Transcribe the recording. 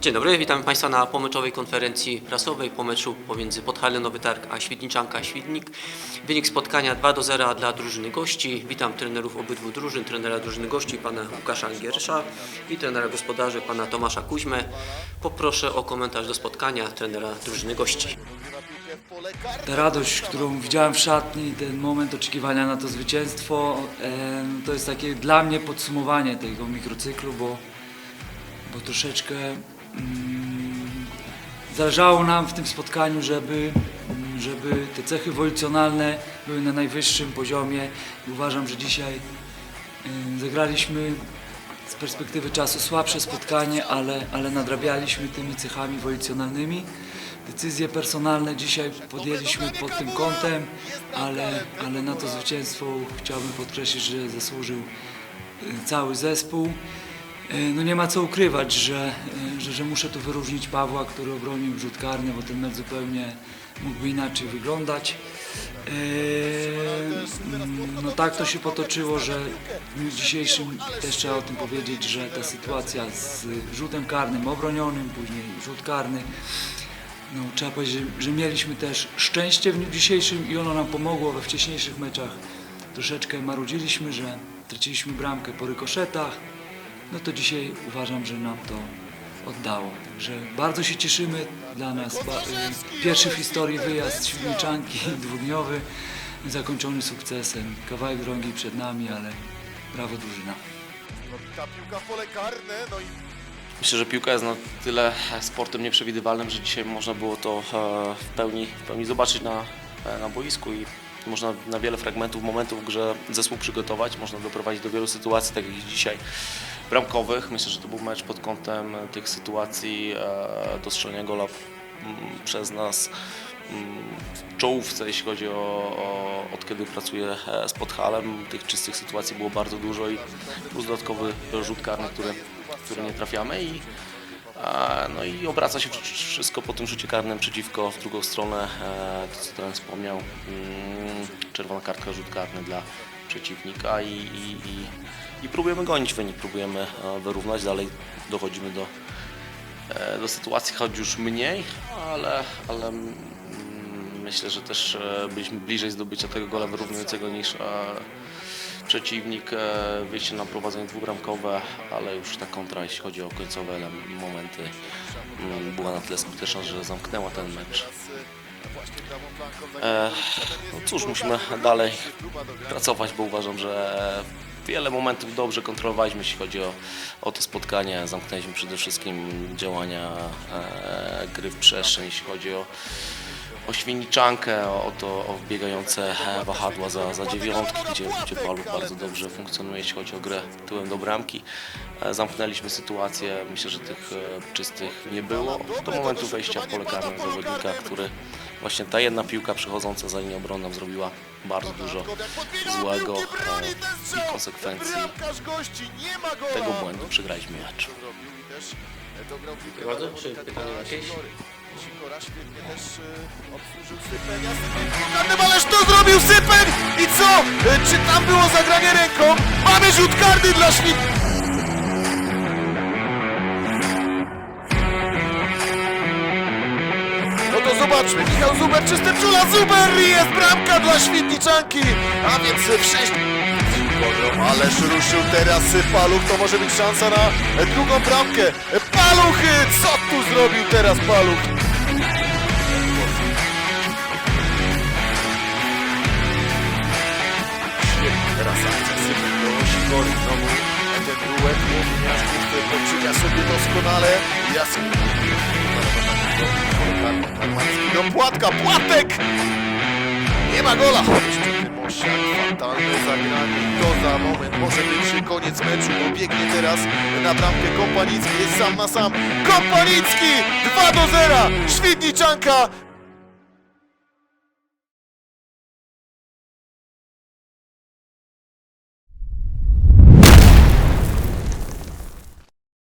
Dzień dobry, witam Państwa na pomeczowej konferencji prasowej po meczu pomiędzy Podhale Nowy Targ a Świdniczanka Świdnik. Wynik spotkania 2 do 0 dla drużyny gości. Witam trenerów obydwu drużyn, trenera drużyny gości pana Łukasza Angiersza i trenera gospodarzy pana Tomasza Kuźmę. Poproszę o komentarz do spotkania trenera drużyny gości. Ta radość, którą widziałem w szatni, ten moment oczekiwania na to zwycięstwo, to jest takie dla mnie podsumowanie tego mikrocyklu, bo, bo troszeczkę zależało nam w tym spotkaniu, żeby, mm, żeby te cechy wolicjonalne były na najwyższym poziomie i uważam, że dzisiaj em, zagraliśmy z perspektywy czasu słabsze spotkanie, ale, ale nadrabialiśmy tymi cechami wolicjonalnymi. Decyzje personalne dzisiaj podjęliśmy pod tym kątem, ale, ale na to zwycięstwo chciałbym podkreślić, że zasłużył y, cały zespół. Y, No nie ma co ukrywać, że, y, że, że muszę tu wyróżnić Pawła, który obronił rzut karny, bo ten mecz zupełnie mógłby inaczej wyglądać. Mm, No tak to się potoczyło, że w dniu dzisiejszym też trzeba o tym powiedzieć, że ta sytuacja z rzutem karnym obronionym, później rzut karny, no, trzeba powiedzieć, że mieliśmy też szczęście w dniu dzisiejszym i ono nam pomogło we wcześniejszych meczach. Troszeczkę marudziliśmy, że traciliśmy bramkę po rykoszetach, no to dzisiaj uważam, że nam to oddało. Także bardzo się cieszymy dla nas. Pierwszy w historii wyjazd Świdniczanki, dwudniowy, zakończony sukcesem. Kawałek drogi przed nami, ale brawo drużyna. Ta piłka w pole karne, no i Myślę, że piłka jest na tyle sportem nieprzewidywalnym, że dzisiaj można było to e, w pełni, w pełni zobaczyć na, e, na boisku i można na wiele fragmentów, momentów w grze zespół przygotować, można doprowadzić do wielu sytuacji, tak jak dzisiaj bramkowych. Myślę, że to był mecz pod kątem tych sytuacji e, do strzelenia gola mm, przez nas mm, w czołówce, jeśli chodzi o, o od kiedy pracuję e, z Podhalem. Tych czystych sytuacji było bardzo dużo i plus dodatkowy rzut karny, który, który nie trafiamy i no i obraca się wszystko po tym rzucie karnym przeciwko w drugą stronę. E, to co ten wspomniał, mm, czerwona kartka, rzut karny dla przeciwnika i, i, i, i próbujemy gonić wynik, próbujemy e, wyrównać. Dalej dochodzimy do, e, do sytuacji, choć już mniej, ale, ale mm, myślę, że też e, byliśmy bliżej zdobycia tego gola wyrównującego niż przeciwnik. Wyjście na prowadzenie dwubramkowe, ale już ta kontra, jeśli chodzi o końcowe momenty, mm, była na tyle skuteczna, że zamknęła ten mecz. No cóż, musimy dalej pracować, bo uważam, że wiele momentów dobrze kontrolowaliśmy, jeśli chodzi o, o to spotkanie. Zamknęliśmy przede wszystkim działania e, gry w przestrzeń, jeśli chodzi o, o świniczankę, o, to o wbiegające e, wahadła za, za dziewiątki, gdzie, gdzie bardzo dobrze funkcjonuje, jeśli chodzi o grę tyłem do bramki. E, Zamknęliśmy sytuację, myślę, że tych e, czystych nie było. Do momentu wejścia w pole karne zawodnika, który właśnie ta jedna piłka przychodząca za linię obronną zrobiła bardzo dużo złego e, i konsekwencji bramkarz gości nie ma gola. tego błędu przegraliśmy mecz. E, do Czy pytanie jakieś? Sikora świetnie też e, obsłużył Sypenia. Sypek karnym, ależ to zrobił Sypek! I co? Czy tam było zagranie ręką? Mamy rzut karny dla Świt... zobaczmy, Michał Zuber, czyste czula, Zuber i jest bramka dla Świdniczanki, a więc w 6... Ależ ruszył teraz Paluch, to może być szansa na drugą bramkę. Paluch, e, co tu zrobił teraz Paluch? Teraz akcja Sypek do Sikory, znowu ten duet Łominiaszków poczynia sobie doskonale. Jasny. Do Płatka, Płatek! Nie ma gola! Jeszcze Tymosiak, fatalne zagranie. To za moment może być koniec meczu, bo teraz na bramkę Kompanicki. Jest sam na sam. Kompanicki! 2 do 0! Świdniczanka